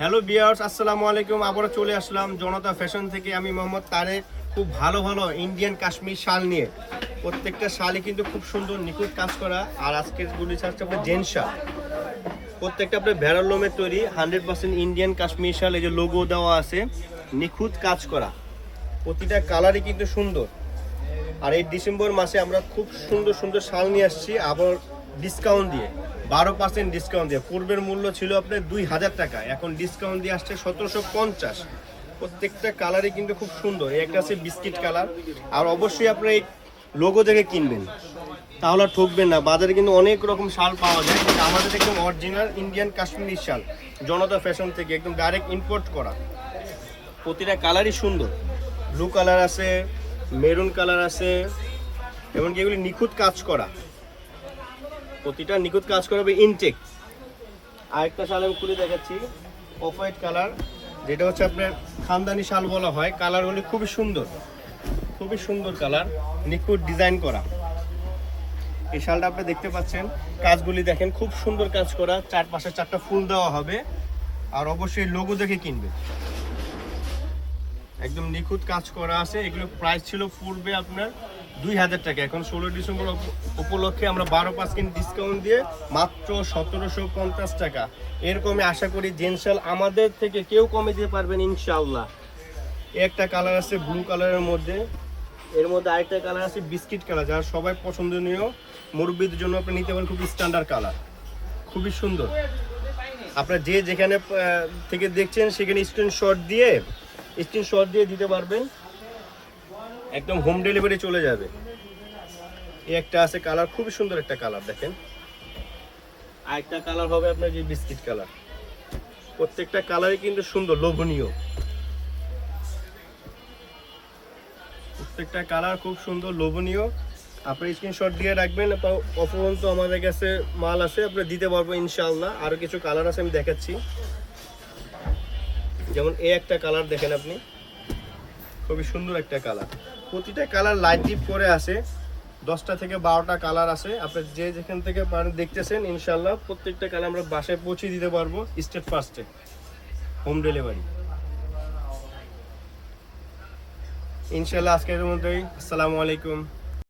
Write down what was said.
Hello বিয়ার্স আসসালামু আলাইকুম। আবারও চলে আসলাম জনতা ফ্যাশন থেকে। আমি মোহাম্মদ তারেক। খুব ভালো ভালো ইন্ডিয়ান কাশ্মীর শাল নিয়ে। প্রত্যেকটা শালই কিন্তু খুব সুন্দর, নিখুঁত কাজ করা। আর আজকের গুলি হচ্ছে আপনার জেন শাল। প্রত্যেকটা আপনার ভেড়ার লোমের তৈরি হান্ড্রেড পার্সেন্ট ইন্ডিয়ান কাশ্মীর শাল। এই যে লোগো দেওয়া আছে, নিখুঁত কাজ করা। প্রতিটা কালারই কিন্তু সুন্দর। আর এই ডিসেম্বর মাসে আমরা খুব সুন্দর সুন্দর শাল নিয়ে আসছি। আবার ডিসকাউন্ট দিয়ে, বারো পার্সেন্ট ডিসকাউন্ট দিয়ে। পূর্বের মূল্য ছিল আপনার দুই হাজার টাকা, এখন ডিসকাউন্ট দিয়ে আসছে সতেরোশো পঞ্চাশ। প্রত্যেকটা কালারই কিন্তু খুব সুন্দর। এই একটা আছে বিস্কিট কালার আর অবশ্যই আপনার এই লোগো দেখে কিনবেন। তাহলে ঠকবেন না। বাজারে কিন্তু অনেক রকম শাল পাওয়া যায়, কিন্তু আমাদের একদম অরিজিনাল ইন্ডিয়ান কাশ্মীরি শাল, জনতা ফ্যাশন থেকে একদম ডাইরেক্ট ইম্পোর্ট করা। প্রতিটা কালারই সুন্দর। ব্লু কালার আছে মেরুন কালার আছে এমনকি এগুলি নিখুঁত কাজ করা। প্রতিটা নিখুঁত কাজ করা হবে ইনটেক আরেকটা শাল আমি খুলে দেখাচ্ছি অফ হোয়াইট কালার যেটা হচ্ছে আপনার খানদানি শাল বলা হয়। কালারগুলি খুবই সুন্দর খুবই সুন্দর কালার নিখুঁত ডিজাইন করা। এই শালটা আপনি দেখতে পাচ্ছেন, কাজগুলি দেখেন, খুব সুন্দর কাজ করা। চারপাশে চারটা ফুল দেওয়া হবে, আর অবশ্যই লোগো দেখে কিনবে। একদম নিখুঁত কাজ করা আছে, এগুলো প্রাইস ছিল পূর্বে আপনার দুই হাজার টাকা। এখন ষোলো ডিসেম্বর উপ- উপলক্ষে আমরা বারো পার্সেন্ট ডিসকাউন্ট দিয়ে মাত্র সতেরোশো পঞ্চাশ টাকা। এরকমই আশা করি জেনশাল আমাদের থেকে কেউ কমে দিতে পারবেন ইনশাআল্লাহ। এ একটা কালার আছে ব্লু কালারের মধ্যে। এর মধ্যে আরেকটা কালার আছে বিস্কিট কালার যার সবাই পছন্দনীয় মুরব্বীদের জন্য আপনি নিতে পারেন খুবই স্ট্যান্ডার্ড কালার খুবই সুন্দর। আপনার যে যেখানে থেকে দেখছেন, সেখানে স্ক্রিনশট দিয়ে স্ক্রিনশট দিয়ে দিতে পারবেন। একদম হোম ডেলিভারি চলে যাবে। এই একটা আছে কালার খুবই সুন্দর একটা কালার দেখেন। আর একটা কালার হবে আপনার যে বিস্কিট কালার প্রত্যেকটা কালারই কিন্তু সুন্দর, লোভনীয়। প্রত্যেকটা কালার খুব সুন্দর, লোভনীয়। আপনি স্ক্রিনশট দিয়ে রাখবেন অপরন্ত আমাদের কাছে মাল আছে আপনি দিতে পারব ইনশাল্লাহ আরও কিছু কালার আছে আমি দেখাচ্ছি। যেমন এ একটা কালার দেখেন আপনি। খুবই সুন্দর একটা কালার। প্রতিটা কালার লাইট ডিপ করে আছে দশটা থেকে বারোটা কালার আছে আপনি যে যেখান থেকে মানে দেখতেছেন ইনশাল্লাহ প্রত্যেকটা কালার আমরা বাসায় পৌঁছে দিতে পারব স্টেট ফার্স্টে হোম ডেলিভারি ইনশাল্লাহ আজকের মধ্যেই আসসালামু আলাইকুম।